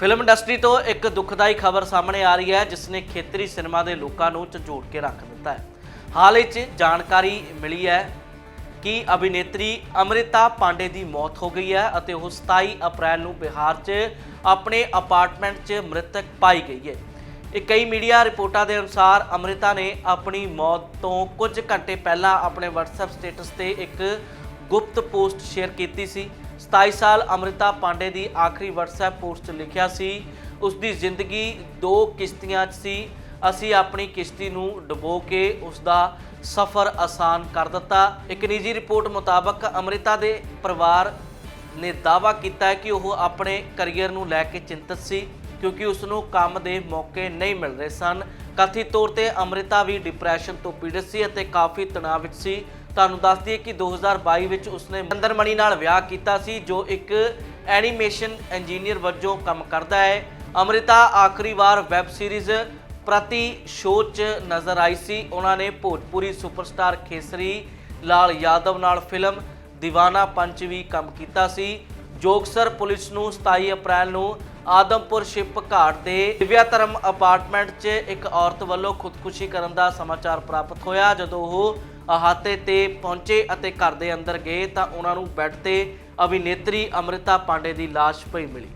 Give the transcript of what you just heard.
Film industry ਤੋਂ ਇੱਕ ਦੁਖਦਾਈ ਖਬਰ ਸਾਹਮਣੇ ਆ ਰਹੀ ਹੈ, ਜਿਸ ਨੇ ਖੇਤਰੀ ਸਿਨੇਮਾ ਦੇ ਲੋਕਾਂ ਨੂੰ ਝੰਜੋੜ ਕੇ ਰੱਖ ਦਿੱਤਾ ਹੈ। ਹਾਲ ਵਿੱਚ ਜਾਣਕਾਰੀ ਮਿਲੀ ਹੈ ਕਿ ਅਭਿਨੇਤਰੀ ਅਮ੍ਰਿਤਾ ਪਾਂਡੇ ਦੀ ਮੌਤ ਹੋ ਗਈ ਹੈ ਅਤੇ ਉਹ 27 ਅਪ੍ਰੈਲ ਨੂੰ ਬਿਹਾਰ 'ਚ ਆਪਣੇ ਅਪਾਰਟਮੈਂਟ 'ਚ ਮ੍ਰਿਤਕ ਪਾਈ ਗਈ ਹੈ। ਇਹ ਕਈ ਮੀਡੀਆ ਰਿਪੋਰਟਾਂ ਦੇ ਅਨੁਸਾਰ ਅਮ੍ਰਿਤਾ ਨੇ ਆਪਣੀ ਮੌਤ ਤੋਂ ਕੁਝ ਘੰਟੇ ਪਹਿਲਾਂ ਆਪਣੇ WhatsApp ਸਟੇਟਸ ਤੇ ਇੱਕ ਗੁਪਤ ਪੋਸਟ ਸ਼ੇਅਰ ਕੀਤੀ ਸੀ। 27 ਸਾਲ ਅਮ੍ਰਿਤਾ ਪਾਂਡੇ ਦੀ ਆਖਰੀ WhatsApp ਪੋਸਟ 'ਚ ਲਿਖਿਆ ਸੀ ਉਸ ਦੀ ਜ਼ਿੰਦਗੀ ਦੋ ਕਿਸ਼ਤੀਆਂ 'ਚ ਸੀ, ਅਸੀਂ ਆਪਣੀ ਕਿਸ਼ਤੀ ਨੂੰ ਡੁਬੋ ਕੇ ਉਸ ਦਾ ਸਫ਼ਰ ਆਸਾਨ ਕਰ ਦਿੱਤਾ। ਇੱਕ ਨਿੱਜੀ ਰਿਪੋਰਟ ਮੁਤਾਬਕ ਅਮ੍ਰਿਤਾ ਦੇ ਪਰਿਵਾਰ ਨੇ ਦਾਅਵਾ ਕੀਤਾ ਕਿ ਉਹ ਆਪਣੇ ਕੈਰੀਅਰ ਨੂੰ ਲੈ ਕੇ ਚਿੰਤਤ ਸੀ, ਕਿਉਂਕਿ ਉਸ ਨੂੰ ਕੰਮ ਦੇ ਮੌਕੇ ਨਹੀਂ ਮਿਲ ਰਹੇ ਸਨ। ਕਥਿਤ ਤੌਰ ਤੇ ਅਮ੍ਰਿਤਾ ਵੀ ਡਿਪਰੈਸ਼ਨ ਤੋਂ ਪੀੜਤ ਸੀ ਅਤੇ ਕਾਫੀ ਤਣਾਅ ਵਿੱਚ ਸੀ। ਤੁਹਾਨੂੰ ਦੱਸ ਦਈਏ ਕਿ 2022 ਵਿੱਚ ਉਸਨੇ ਮੰਦਰ ਨਾਲ ਵਿਆਹ ਕੀਤਾ ਸੀ, ਜੋ ਇੱਕ ਐਨੀਮੇਸ਼ਨ ਇੰਜੀਨੀਅਰ ਵਜੋਂ ਕੰਮ ਕਰਦਾ ਹੈ। ਅਮ੍ਰਿਤਾ ਆਖਰੀ ਵਾਰ ਵੈਬ ਸੀਰੀਜ਼ ਪ੍ਰਤੀ ਸ਼ੋਅ 'ਚ ਨਜ਼ਰ ਆਈ ਸੀ। ਉਹਨਾਂ ਨੇ ਭੋਜਪੁਰੀ ਸੁਪਰਸਟਾਰ ਖੇਸਰੀ ਲਾਲ ਯਾਦਵ ਨਾਲ ਫਿਲਮ ਦੀਵਾਨਾ ਪੰਚ ਵੀ ਕੰਮ ਕੀਤਾ ਸੀ। ਜੋਗਸਰ ਪੁਲਿਸ ਨੂੰ 27 ਅਪ੍ਰੈਲ ਨੂੰ ਆਦਮਪੁਰ ਸ਼ਿਪ ਘਾਟ ਦੇ ਦਿਵਿਆ ਧਰਮ ਅਪਾਰਟਮੈਂਟ 'ਚ ਇੱਕ ਔਰਤ ਵੱਲੋਂ ਖੁਦਕੁਸ਼ੀ ਕਰਨ ਦਾ ਸਮਾਚਾਰ ਪ੍ਰਾਪਤ ਹੋਇਆ। ਜਦੋਂ ਉਹ ਅਹਾਤੇ ਤੇ ਪਹੁੰਚੇ ਅਤੇ ਘਰ ਦੇ ਅੰਦਰ ਗਏ ਤਾਂ ਉਹਨਾਂ ਨੂੰ ਬੈੱਡ ਤੇ ਅਭਿਨੇਤਰੀ ਅਮ੍ਰਿਤਾ ਪਾਂਡੇ ਦੀ ਲਾਸ਼ ਪਈ ਮਿਲੀ।